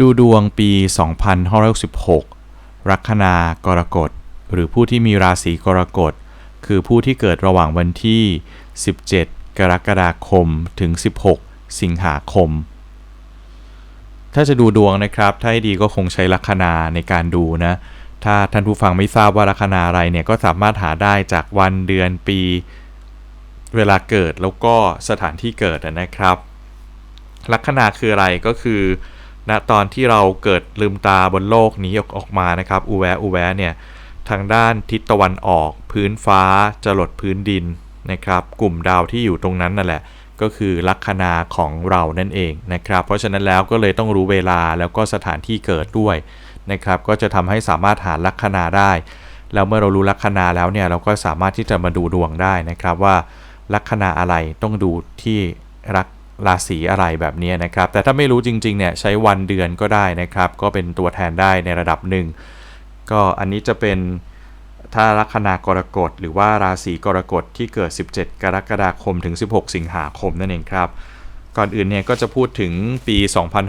ดูดวงปี 2566 ลัคนากรกฎ หรือผู้ที่มีราศีกรกฎ คือผู้ที่เกิดระหว่างวันที่ 17 กรกฎาคม ถึง 16 สิงหาคม ถ้าจะดูดวงนะครับ ถ้าให้ดีก็คงใช้ลัคนาในการดูนะ ถ้าท่านผู้ฟังไม่ทราบว่าลัคนาอะไรเนี่ย ก็สามารถหาได้จากวันเดือนปี เวลาเกิดแล้วก็สถานที่เกิดนะครับ ลัคนาคืออะไรก็คือ ณตอนที่เราเกิดลืมตาบนโลกนี้ออกออกมานะครับอูแวอูแวเนี่ยทางด้านทิศตะวันออก พื้นฟ้าจะหลดพื้นดินนะครับกลุ่มดาวที่อยู่ตรงนั้นนั่นแหละ ก็คือลัคนาของเรานั่นเองนะครับเพราะฉะนั้นแล้วก็เลยต้องรู้เวลาแล้วก็สถานที่เกิดด้วยนะครับก็จะทำให้สามารถหาลัคนาได้ แล้วเมื่อเรารู้ลัคนาแล้วเนี่ยเราก็สามารถที่จะมาดูดวงได้นะครับว่าลัคนาอะไรต้องดูที่รัก ราศีอะไรแบบนี้นะครับ แต่ถ้าไม่รู้จริงๆเนี่ยใช้วันเดือนก็ได้นะครับ ก็เป็นตัวแทนได้ในระดับหนึ่ง ก็อันนี้จะเป็นถ้าลัคนากรกฎหรือว่าราศีกรกฎที่เกิด 17 กรกฎาคมถึง 16 สิงหาคมนั่นเองครับ ก่อนอื่นเนี่ยก็จะพูดถึงปี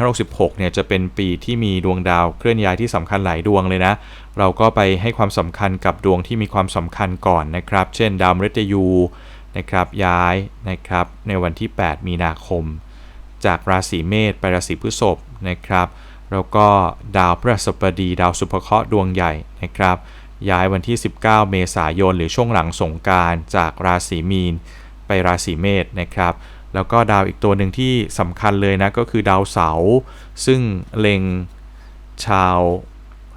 2566 เนี่ยจะเป็นปีที่มีดวงดาวเคลื่อนย้ายที่สำคัญหลายดวงเลยนะ เราก็ไปให้ความสำคัญกับดวงที่มีความสำคัญก่อนนะครับ เช่น ดาวมฤตยู นะครับย้ายนะครับในวันที่ 8 มีนาคม จากราศีเมษไปราศีพฤษภนะครับแล้วก็ดาวพฤหัสบดี ดาวสุภเคราะห์ดวงใหญ่นะครับย้ายวันที่ 19 เมษายน หรือช่วงหลังสงการจากราศีมีน ไปราศีเมษนะครับแล้วก็ดาวอีกตัวหนึ่งที่สำคัญเลยนะก็คือดาวเสาร์ซึ่งเล็งชาว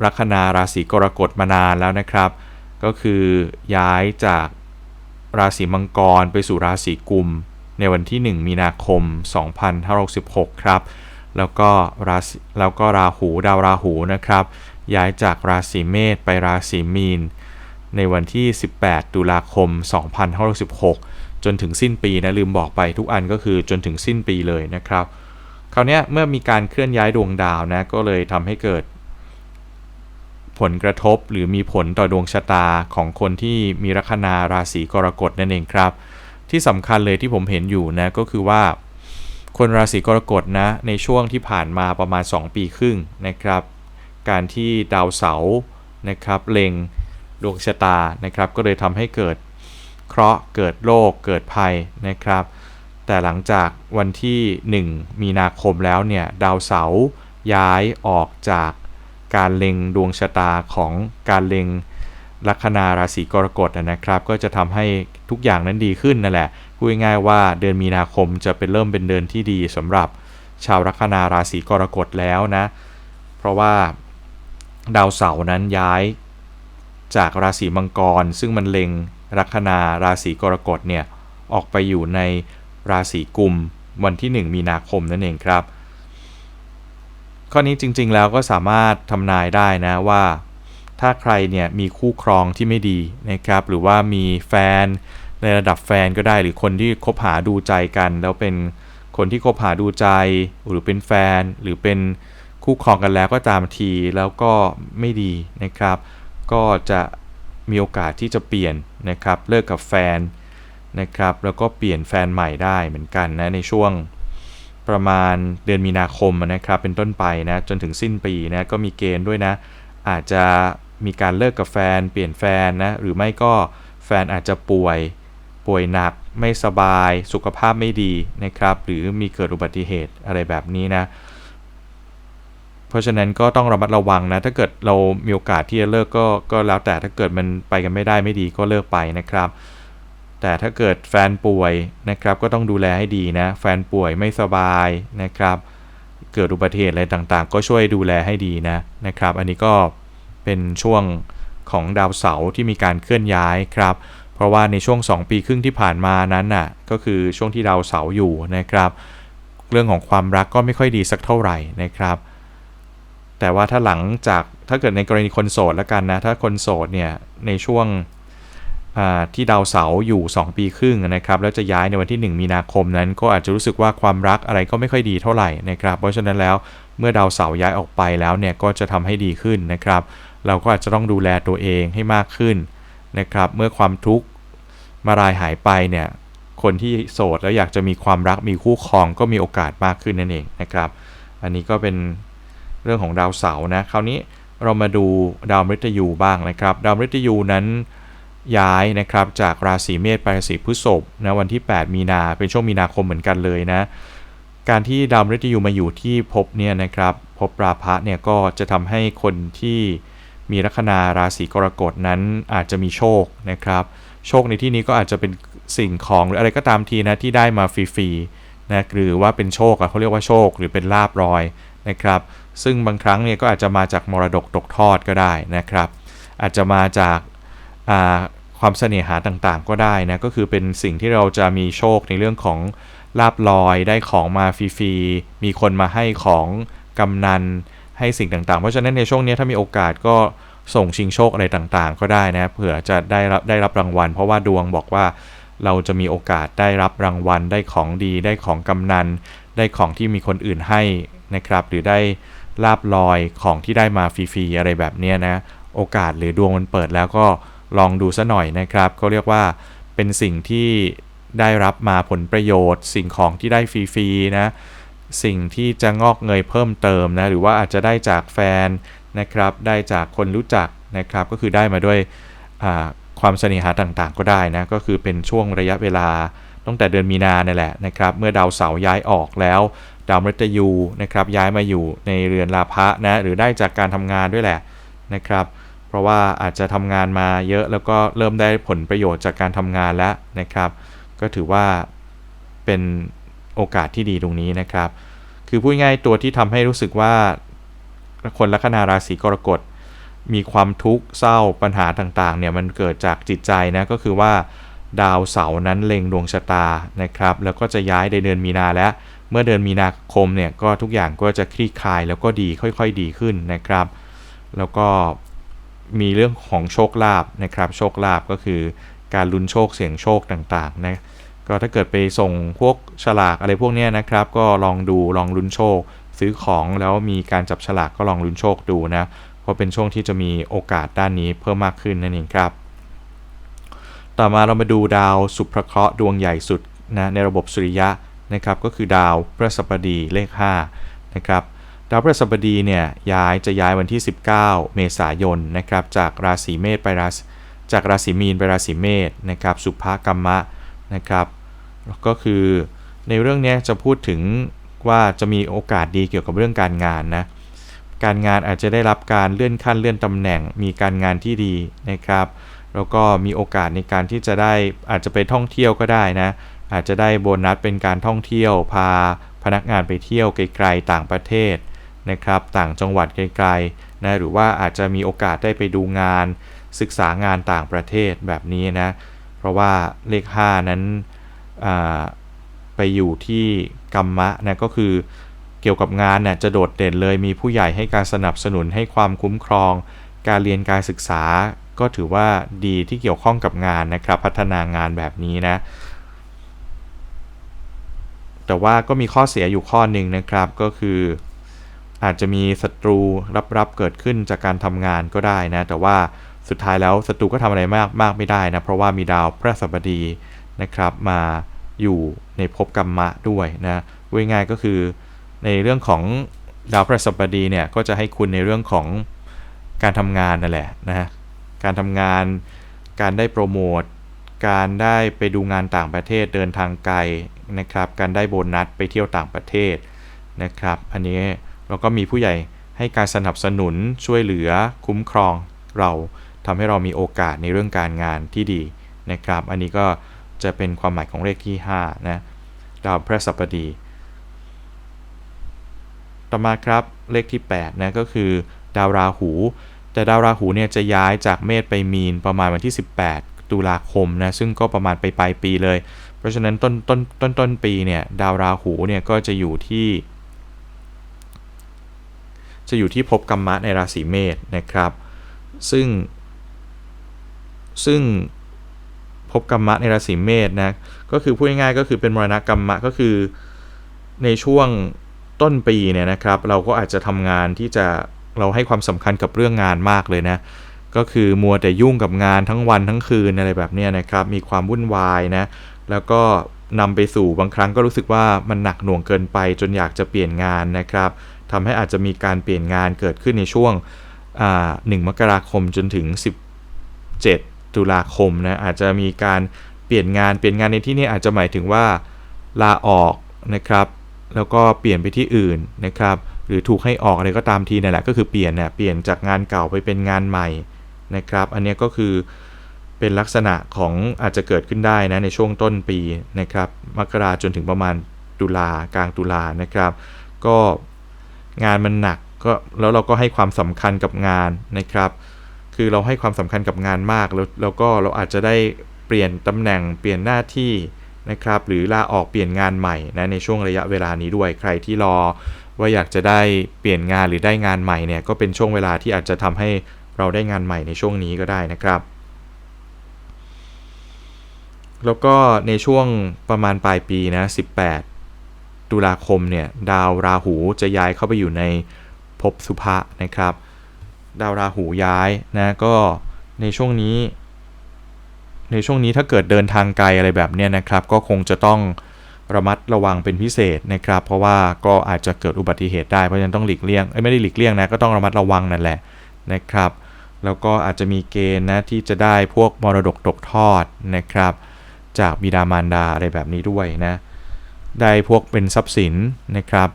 ลัคนาราศีกรกฎมานานแล้วนะครับ ก็คือย้ายจาก ราศีมังกรไปสู่ราศีกุม ในวันที่ 1 มีนาคม 2566 ครับ แล้วก็ราศีแล้วก็ราหูดาวราหูนะครับ ย้ายจากราศีเมษไปราศีมีน ในวันที่ 18 ตุลาคม 2566 จนถึงสิ้นปีนะลืมบอกไปทุกอันก็คือจนถึงสิ้นปีเลยนะครับคราวนี้เมื่อมีการเคลื่อนย้ายดวงดาวนะก็เลยทำให้เกิด ผลกระทบหรือมีผลต่อดวงชะตาของคนที่มีลัคนาราศีกรกฎนั่นเองครับ ที่สำคัญเลยที่ผมเห็นอยู่นะก็คือว่า คนราศีกรกฎนะในช่วงที่ผ่านมาประมาณ 2 ปีครึ่งนะครับ การที่ดาวเสาร์นะครับเล็งดวงชะตานะครับ ก็เลยทำให้เกิดเคราะห์เกิดโรคเกิดภัยนะครับ แต่หลังจากวันที่ 1 มีนาคมแล้วเนี่ยดาวเสาร์ย้ายออกจาก การเล็งดวงชะตาของการเล็งลัคนาราศีกรกฎนะครับ ก็จะทำให้ทุกอย่างนั้นดีขึ้นนั่นแหละพูดง่ายๆว่าเดือนมีนาคมจะเป็นเริ่มเป็นเดือนที่ดีสำหรับชาวลัคนาราศีกรกฎแล้วนะ เพราะว่าดาวเสาร์นั้นย้ายจากราศีมังกร ซึ่งมันเล็งลัคนาราศีกรกฎเนี่ยออกไปอยู่ในราศีกุมวันที่ 1 มีนาคมนั่นเองครับ ข้อนี้จริง ๆ แล้วก็สามารถทำนายได้นะว่า ถ้าใครเนี่ยมีคู่ครองที่ไม่ดีนะครับ หรือว่ามีแฟนในระดับแฟนก็ได้หรือคนที่คบหาดูใจกัน แล้วเป็นคนที่คบหาดูใจ หรือเป็นแฟนหรือเป็นคู่ครองกันแล้วก็ตามทีแล้วก็ไม่ดีนะครับ ก็จะมีโอกาสที่จะเปลี่ยนนะครับเลิกกับแฟนนะครับ แล้วก็เปลี่ยนแฟนใหม่ได้เหมือนกันนะในช่วง ประมาณเดือนมีนาคมนะครับเป็นต้นไปนะจนถึงสิ้นปีนะก็มีเกณฑ์ด้วยนะ อาจจะมีการเลิกกับแฟน เปลี่ยนแฟนนะหรือไม่ก็แฟนอาจจะป่วย ป่วยหนัก ไม่สบาย สุขภาพไม่ดีนะครับ หรือมีเกิดอุบัติเหตุอะไรแบบนี้นะ เพราะฉะนั้นก็ต้องระมัดระวังนะ ถ้าเกิดเรามีโอกาสที่จะเลิกก็ก็แล้วแต่ถ้าเกิดมันไปกันไม่ได้ไม่ดีก็เลิกไปนะครับ แต่ถ้าเกิดแฟนป่วยนะครับก็ต้องดูแลให้ดีนะ แฟนป่วยไม่สบายนะครับ เกิดอุบัติเหตุอะไรต่างๆ ก็ช่วยดูแลให้ดีนะนะครับ อันนี้ก็เป็นช่วงของดาวเสาร์ที่มีการเคลื่อนย้ายครับ เพราะว่าในช่วง 2 ปีครึ่งที่ผ่านมานั้นน่ะก็คือช่วงที่ดาวเสาร์อยู่นะครับ เรื่องของความรักก็ไม่ค่อยดีสักเท่าไหร่นะครับ แต่ว่าถ้าหลังจากถ้าเกิดในกรณีคนโสดแล้วกันนะถ้าคนโสดเนี่ยในช่วง ที่ดาวเสาร์อยู่ 2 ปีครึ่งนะครับแล้วจะย้ายในวันที่ 1 มีนาคมนั้น ก็อาจจะรู้สึกว่าความรักอะไรก็ไม่ค่อยดีเท่าไหร่นะครับเพราะฉะนั้นแล้วเมื่อดาวเสาร์ย้ายออกไปแล้วเนี่ยก็จะทำให้ดีขึ้นนะครับ เราก็อาจจะต้องดูแลตัวเองให้มากขึ้นนะครับเมื่อความทุกข์มารายหายไปเนี่ยคนที่โสดแล้วอยากจะมีความรักมีคู่ครองก็มีโอกาสมากขึ้นนั่นเองนะครับ อันนี้ก็เป็นเรื่องของดาวเสาร์นะคราวนี้เรามาดูดาวมฤตยูบ้างนะครับ ดาวมฤตยูนั้น ย้ายนะครับจากราศีเมษไปราศีพฤษภนะวันที่ 8 มีนาเป็นช่วงมีนาคมเหมือนกันเลยนะการที่ดาวมฤตยูมาอยู่ที่ภพเนี่ยนะครับภพราพะเนี่ยก็จะทำให้คนที่มีลัคนาราศีกรกฎนั้นอาจจะมีโชคนะครับโชคในที่นี้ก็อาจจะเป็นสิ่งของหรืออะไรก็ตามทีนะที่ได้มาฟรีๆนะหรือว่าเป็นโชคเขาเรียกว่าโชคหรือเป็นลาบรอยนะครับ ซึ่งบางครั้งเนี่ยก็อาจจะมาจากมรดกตกทอดก็ได้นะครับ อาจจะมาจาก ความเสน่หาต่างๆ ก็ได้นะก็คือเป็นสิ่งที่เราจะมีโชคในเรื่องของลาบลอยได้ของมาฟรีๆมีคนมาให้ของกำนันให้สิ่งต่างๆ เพราะฉะนั้นในช่วงนี้ถ้ามีโอกาสก็ส่งชิงโชคอะไรต่างๆ ก็ได้นะเผื่อจะได้รับได้รับรางวัล เพราะว่าดวงบอกว่าเราจะมีโอกาสได้รับรางวัล ได้ของดี ได้ของกำนัน ได้ของที่มีคนอื่นให้นะครับ หรือได้ลาบลอยของที่ได้มาฟรีๆอะไรแบบนี้นะ โอกาสหรือดวงมันเปิดแล้วก็ ลองดูซะหน่อยนะครับเขาเรียกว่าเป็นสิ่งที่ได้รับมาผลประโยชน์ สิ่งของที่ได้ฟรีๆนะสิ่งที่จะงอกเงยเพิ่มเติมนะหรือว่าอาจจะได้จากแฟนนะครับ ได้จากคนรู้จักนะครับ ก็คือได้มาด้วยความเสน่หาต่างๆ ก็ได้นะก็คือเป็นช่วงระยะเวลาตั้งแต่เดือนมีนาเนี่ยแหละนะครับ เมื่อดาวเสาร์ย้ายออกแล้ว ดาวมฤตยูนะครับย้ายมาอยู่ในเรือนลาภะนะหรือได้จากการทำงานด้วยแหละนะครับ ราะว่าอาจจะทำงานมาเยอะแล้วก็เริ่มได้ผลประโยชน์จากการทำงานแล้วนะครับ ก็ถือว่าเป็นโอกาสที่ดีตรงนี้นะครับ คือพูดง่ายตัวที่ทำให้รู้สึกว่าคนลัคนาราศีกรกฎมีความทุกข์เศร้าปัญหาต่างๆเนี่ยมันเกิดจากจิตใจนะก็คือว่าดาวเสาร์นั้นเล็งดวงชะตานะครับ แล้วก็จะย้ายในเดือนมีนาแล้ว เมื่อเดือนมีนาคมเนี่ยก็ทุกอย่างก็จะคลี่คลายแล้วก็ดีค่อยๆดีขึ้นนะครับ แล้วก็ มีเรื่องของโชคลาภนะครับ โชคลาภก็คือการลุ้นโชคเสี่ยงโชคต่างๆนะก็ถ้าเกิดไปส่งพวกฉลากอะไรพวกนี้นะครับ ก็ลองดูลองลุ้นโชค ซื้อของแล้วมีการจับฉลากก็ลองลุ้นโชคดูนะเพราะเป็นช่วงที่จะมีโอกาสด้านนี้เพิ่มมากขึ้นนั่นเองครับ ต่อมาเรามาดูดาวสุภเคราะห์ดวงใหญ่สุดนะในระบบสุริยะนะครับ ก็คือดาวพฤหัสบดีเลข5นะครับ ดาวพฤหัสบดีเนี่ยย้ายจะย้ายวันที่ 19 เมษายนนะครับจากราศีเมษไปราจากราศีมีนไปราศีเมษนะครับสุภกรรมะนะครับก็คือในเรื่องนี้จะพูดถึงว่าจะมีโอกาสดีเกี่ยวกับเรื่องการงานนะการงานอาจจะได้รับการเลื่อนขั้นเลื่อนตำแหน่ง มีการงานที่ดีนะครับแล้วก็มีโอกาสในการที่จะได้อาจจะไปท่องเที่ยวก็ได้นะอาจจะได้โบนัสเป็นการท่องเที่ยวพาพนักงานไปเที่ยวไกลๆต่างประเทศ นะครับต่างจังหวัดไกลๆนะหรือว่าอาจจะมีโอกาสได้ไปดูงาน ศึกษางานต่างประเทศแบบนี้นะเพราะว่าเลข 5 นั้นไปอยู่ที่กรรมะนะก็คือเกี่ยวกับงานเนี่ยจะโดดเด่นเลยมีผู้ใหญ่ให้การสนับสนุนให้ความคุ้มครอง การเรียนการศึกษาก็ถือว่าดีที่เกี่ยวข้องกับงานนะครับ พัฒนางานแบบนี้นะ แต่ว่าก็มีข้อเสียอยู่ข้อหนึ่งนะครับก็คือ อาจจะมีศัตรูรับๆเกิดขึ้นจากการทำงานก็ได้นะ แต่ว่าสุดท้ายแล้วศัตรูก็ทำอะไรมากมากไม่ได้นะ เพราะว่ามีดาวพระสัปดีนะครับ มาอยู่ในภพกรรมะด้วยนะว่าง่ายก็คือในเรื่องของดาวพฤหัสบดีเนี่ยก็จะให้คุณในเรื่องของการทำงานนั่นแหละนะฮะการทำงาน การได้โปรโมท การได้ไปดูงานต่างประเทศเดินทางไกลนะครับ การได้โบนัสไปเที่ยวต่างประเทศนะครับ อันนี้ เราก็มีผู้ใหญ่ให้การสนับสนุนช่วยเหลือคุ้มครอง เราทำให้เรามีโอกาสในเรื่องการงานที่ดีนะครับ อันนี้ก็จะเป็นความหมายของเลขที่5นะดาวพระสัปดี ต่อมาครับเลขที่8นะก็คือ ดาวราหู แต่ดาวราหูเนี่ยจะย้ายจากเมษไปมีนประมาณวันที่ 18 ตุลาคมนะซึ่งก็ประมาณไปปลายปีเลย เพราะฉะนั้นต้นต้นต้นต้นปีเนี่ยดาวราหูเนี่ยก็จะอยู่ที่ จะอยู่ที่ภพกรรมะในราศีเมษนะครับ ซึ่ง ซึ่งภพกรรมะในราศีเมษนะ ก็คือพูดง่ายๆก็คือเป็นมรณกรรมะก็คือในช่วงต้นปีเนี่ยนะครับ เราก็อาจจะทำงานที่จะเราให้ความสำคัญกับเรื่องงานมากเลยนะ ก็คือมัวแต่ยุ่งกับงานทั้งวันทั้งคืนอะไรแบบนี้นะครับ มีความวุ่นวายนะ แล้วก็นำไปสู่บางครั้งก็รู้สึกว่ามันหนักหน่วงเกินไป จนอยากจะเปลี่ยนงานนะครับ ทำให้อาจจะมีการเปลี่ยนงานเกิดขึ้นในช่วงอ่า1มกราคมจนถึง 17 ตุลาคมนะอาจจะมีการเปลี่ยนงานเปลี่ยนงานในที่นี้อาจจะหมายถึงว่าลาออกนะครับแล้วก็เปลี่ยนไปที่อื่นนะครับหรือถูกให้ออกอะไรก็ตามทีนั่นแหละก็คือเปลี่ยนเนี่ยเปลี่ยนจากงานเก่าไปเป็นงานใหม่นะครับอันนี้ก็คือเป็นลักษณะของอาจจะเกิดขึ้นได้นะในช่วงต้นปีนะครับมกราจนถึงประมาณตุลากลางตุลานะครับ ก็ งานมันหนักก็แล้วเราก็ให้ความสำคัญกับงานนะครับ คือเราให้ความสำคัญกับงานมากแล้วแล้วก็เราอาจจะได้เปลี่ยนตำแหน่งเปลี่ยนหน้าที่นะครับ หรือลาออกเปลี่ยนงานใหม่นะในช่วงระยะเวลานี้ด้วยใครที่รอว่าอยากจะได้เปลี่ยนงานหรือได้งานใหม่เนี่ยก็เป็นช่วงเวลาที่อาจจะทำให้เราได้งานใหม่ในช่วงนี้ก็ได้นะครับ แล้วก็ในช่วงประมาณปลายปีนะ18 ตุลาคมเนี่ยดาวราหูจะย้ายเข้าไปอยู่ในภพสุภะนะครับ ดาวราหูย้ายนะก็ในช่วงนี้ ในช่วงนี้ถ้าเกิดเดินทางไกลอะไรแบบเนี้ยนะครับ ก็คงจะต้องระมัดระวังเป็นพิเศษนะครับ เพราะว่าก็อาจจะเกิดอุบัติเหตุได้เพราะฉะนั้นต้องหลีกเลี่ยงเอ้ไม่ได้หลีกเลี่ยงนะก็ต้องระมัดระวังนั่นแหละนะครับ แล้วก็อาจจะมีเกณฑ์นะที่จะได้พวกมรดกตกทอดนะครับ จากบิดามารดาอะไรแบบนี้ด้วยนะ ได้พวกเป็นทรัพย์สินนะครับ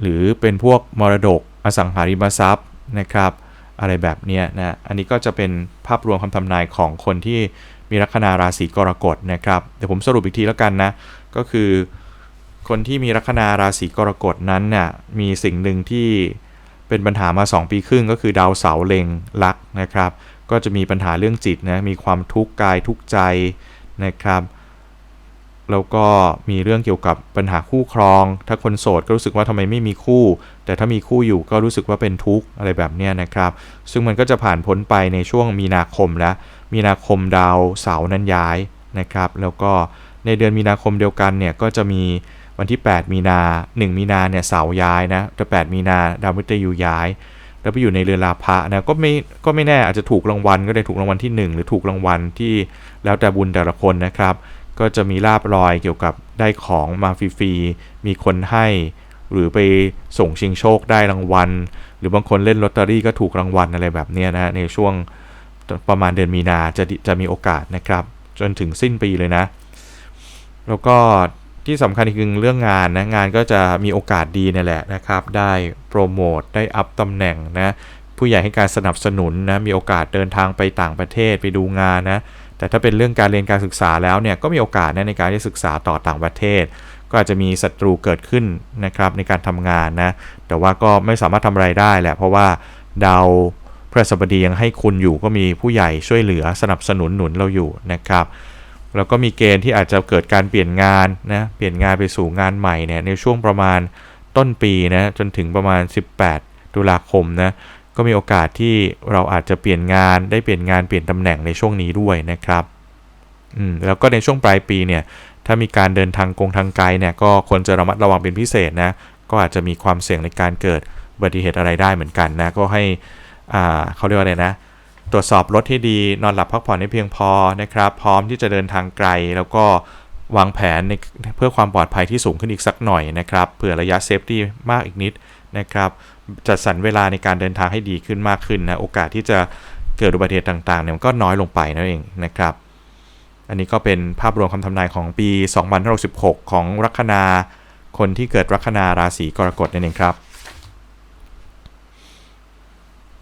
หรือเป็นพวกมรดกอสังหาริมทรัพย์นะครับ อะไรแบบเนี้ยนะอันนี้ก็จะเป็นภาพรวมคำทำนายของคนที่มีลัคนาราศีกรกฎนะครับเดี๋ยวผมสรุปอีกทีแล้วกันนะก็คือคนที่มีลัคนาราศีกรกฎนั้นน่ะมีสิ่งหนึ่งที่เป็นปัญหามา 2 ปีครึ่งก็คือดาวเสาเล็งลักนะครับ ก็จะมีปัญหาเรื่องจิตนะมีความทุกข์กายทุกข์ใจนะครับ แล้วก็มีเรื่องเกี่ยวกับปัญหาคู่ครอง ถ้าคนโสดก็รู้สึกว่าทำไมไม่มีคู่ แต่ถ้ามีคู่อยู่ก็รู้สึกว่าเป็นทุกข์อะไรแบบนี้นะครับ ซึ่งมันก็จะผ่านพ้นไปในช่วงมีนาคมแล้ว มีนาคมดาวเสาร์นั้นย้ายนะครับ แล้วก็ในเดือนมีนาคมเดียวกันเนี่ยก็จะมีวันที่ 8 มีนา 1 มีนาเนี่ยเสาร์ย้ายนะแต่8มีนาดาวมฤตยูย้าย แล้วไปอยู่ในเรือนลาภะนะก็ไม่ก็ไม่แน่อาจจะถูกรางวัลก็ได้ถูกรางวัลที่ 1 หรือถูกรางวัลที่แล้วแต่บุญแต่ละคนนะครับ ก็จะมีลาบลอยเกี่ยวกับได้ของมาฟรีๆมีคนให้ หรือไปส่งชิงโชคได้รางวัล หรือบางคนเล่นลอตเตอรี่ก็ถูกรางวัลอะไรแบบนี้นะในช่วงประมาณเดือนมีนาจะจะมีโอกาสนะครับ จนถึงสิ้นปีเลยนะ แล้วก็ที่สำคัญอีกคือเรื่องงานนะงานก็จะมีโอกาสดีนี่แหละนะครับ ได้โปรโมทได้อัพตำแหน่งนะผู้ใหญ่ให้การสนับสนุนนะมีโอกาสเดินทางไปต่างประเทศไปดูงานนะ แต่ถ้าเป็นเรื่องการเรียนการศึกษาแล้วเนี่ยก็มีโอกาสนะในการที่ศึกษาต่อต่างประเทศ ก็อาจจะมีศัตรูเกิดขึ้นนะครับในการทำงานนะแต่ว่าก็ไม่สามารถทำอะไรได้แหละเพราะว่าดาวพฤหัสบดียังให้คุณอยู่ก็มีผู้ใหญ่ช่วยเหลือสนับสนุนหนุนเราอยู่นะครับแล้วก็มีเกณฑ์ที่อาจจะเกิดการเปลี่ยนงานนะเปลี่ยนงานไปสู่งานใหม่เนี่ยในช่วงประมาณต้นปีนะจนถึงประมาณ 18 ตุลาคมนะ ก็มีโอกาสที่เราอาจจะเปลี่ยนงานได้เปลี่ยนงานเปลี่ยนตำแหน่งในช่วงนี้ด้วยนะครับอืมแล้วก็ในช่วงปลายปีเนี่ยถ้ามีการเดินทางกงทางไกลเนี่ยก็ควรจะระมัดระวังเป็นพิเศษนะก็อาจจะมีความเสี่ยงในการเกิดอุบัติเหตุอะไรได้เหมือนกันนะก็ให้อ่าเขาเรียกว่าอะไรนะ ตรวจสอบรถให้ดีนอนหลับพักผ่อนให้เพียงพอนะครับ พร้อมที่จะเดินทางไกลแล้วก็วางแผนในเพื่อความปลอดภัยที่สูงขึ้นอีกสักหน่อยนะครับเผื่อระยะเซฟตี้มากอีกนิดนะครับ จัดสรรเวลาในการเดินทางให้ดีขึ้นมากขึ้นนะโอกาสที่จะเกิดอุบัติเหตุต่างๆเนี่ยมันก็น้อยลงไปนั่นเองนะครับ อันนี้ก็เป็นภาพรวมคำทำนายของปี 2566 ของลัคนาคนที่เกิดลัคนาราศีกรกฎนั่นเองครับ